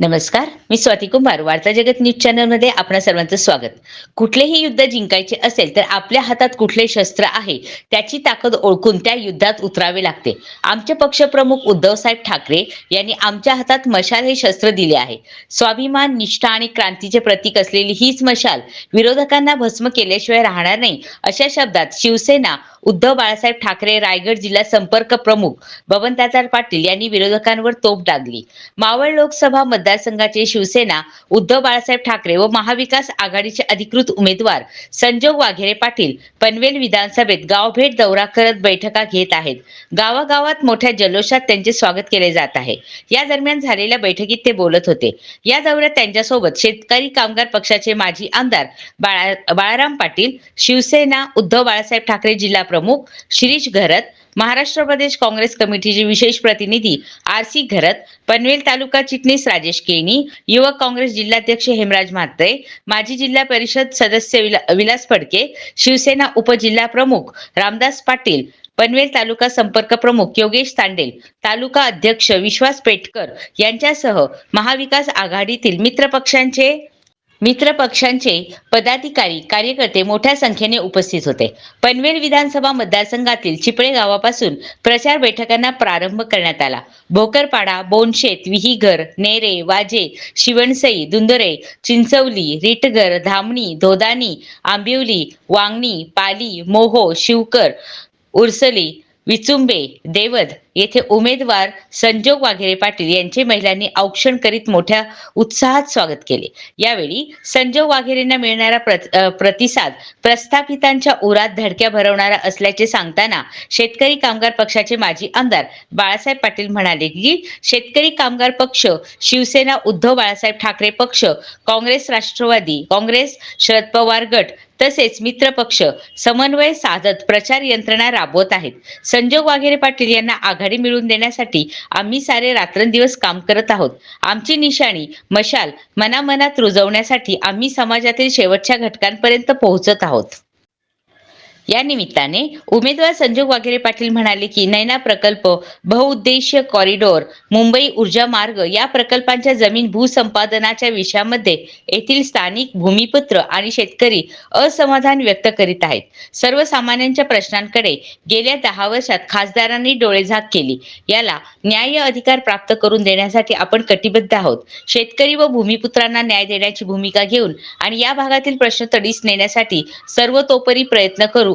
नमस्कार मी स्वाती कुंभार वार्ता जगत न्यूज चॅनलमध्ये आपणा सर्वांचं स्वागत. कुठलेही युद्ध जिंकायचे असेल तर आपल्या हातात कुठले शस्त्र आहे त्याची ताकद ओळखून त्या युद्धात उतरावे लागते. आमचे पक्षप्रमुख उद्धवसाहेब ठाकरे यांनी आमच्या हातात मशाल हे शस्त्र दिले आहे. स्वाभिमान निष्ठा आणि क्रांतीचे प्रतीक असलेली हीच मशाल विरोधकांना भस्म केल्याशिवाय राहणार नाही अशा शब्दात शिवसेना उद्धव बाळासाहेब ठाकरे रायगड जिल्हा संपर्क प्रमुख बबनदादा पाटील यांनी विरोधकांवर तोफ डागली. मावळ लोकसभा मतदारसंघाचे शिवसेना उद्धव बाळासाहेब ठाकरे व महाविकास आघाडीचे अधिकृत उमेदवार संजोग वाघेरे पाटील पनवेल विधानसभेत गावभेट दौरा करत बैठका घेत आहेत. गावागावात मोठ्या जल्लोषात त्यांचे स्वागत केले जात आहे. या दरम्यान झालेल्या बैठकीत ते बोलत होते. या दौऱ्यात त्यांच्यासोबत शेतकरी कामगार पक्षाचे माजी आमदार बाळा बाळाराम पाटील शिवसेना उद्धव बाळासाहेब ठाकरे जिल्हा प्रमुख शिरीष घरत महाराष्ट्र प्रदेश काँग्रेस कमिटीचे विशेष प्रतिनिधी आर सी घरत पनवेल तालुका चिटणीस राजेश केनी युवक काँग्रेस जिल्हाध्यक्ष हेमराज म्हात्रे माजी जिल्हा परिषद सदस्य विला- विलास फडके शिवसेना उपजिल्हा प्रमुख रामदास पाटील पनवेल तालुका संपर्क प्रमुख योगेश तांडेल तालुका अध्यक्ष विश्वास पेटकर यांच्यासह महाविकास आघाडीतील मित्र पक्षांचे मित्र पक्षांचे पदाधिकारी कार्यकर्ते मोठ्या संख्येने उपस्थित होते. पनवेल विधानसभा मतदारसंघातील चिपळे गावापासून प्रचार बैठकांना प्रारंभ करण्यात आला. भोकरपाडा बोनशेत विहीघर नेरे वाजे शिवणसई दुंदरे चिंचवली रिटगर धामणी धोदानी आंबिवली वांगणी पाली मोहो शिवकर उर्सली विचुंबे देवद येथे उमेदवार संजोग वाघेरे पाटील यांचे महिलांनी औक्षण करीत मोठ्या उत्साहात स्वागत केले. यावेळी संजोग वाघेरेंना मिळणारा प्रत- प्रतिसाद प्रस्थापितांच्या उरात धडक्या भरवणारा असल्याचे सांगताना शेतकरी कामगार पक्षाचे माजी आमदार बाळासाहेब पाटील म्हणाले की शेतकरी कामगार पक्ष शिवसेना उद्धव बाळासाहेब ठाकरे पक्ष काँग्रेस राष्ट्रवादी काँग्रेस शरद पवार गट तसेच मित्र पक्ष समन्वय साधत प्रचार यंत्रणा राबवत आहेत. संजोग वाघेरे पाटील यांना आघाडी मिळवून देण्यासाठी आम्ही सारे रात्रंदिवस काम करत आहोत. आमची निशाणी मशाल मनामनात रुजवण्यासाठी आम्ही समाजातील शेवटच्या घटकांपर्यंत पोहोचत आहोत. या निमित्ताने उमेदवार संजोग वाघेरे पाटील म्हणाले की नैना प्रकल्प बहुउद्देशीय कॉरिडॉर मुंबई ऊर्जा मार्ग या प्रकल्पांच्या जमीन भूसंपादनाच्या विषयामध्ये येथील स्थानिक भूमिपुत्र आणि शेतकरी असमाधान व्यक्त करीत आहेत. सर्वसामान्यांच्या प्रश्नांकडे गेल्या दहा वर्षात खासदारांनी डोळेझाक केली. याला न्याय अधिकार प्राप्त करून देण्यासाठी आपण कटिबद्ध आहोत. शेतकरी व भूमिपुत्रांना न्याय देण्याची भूमिका घेऊन आणि या भागातील प्रश्न तडीस नेण्यासाठी सर्वतोपरी प्रयत्न करू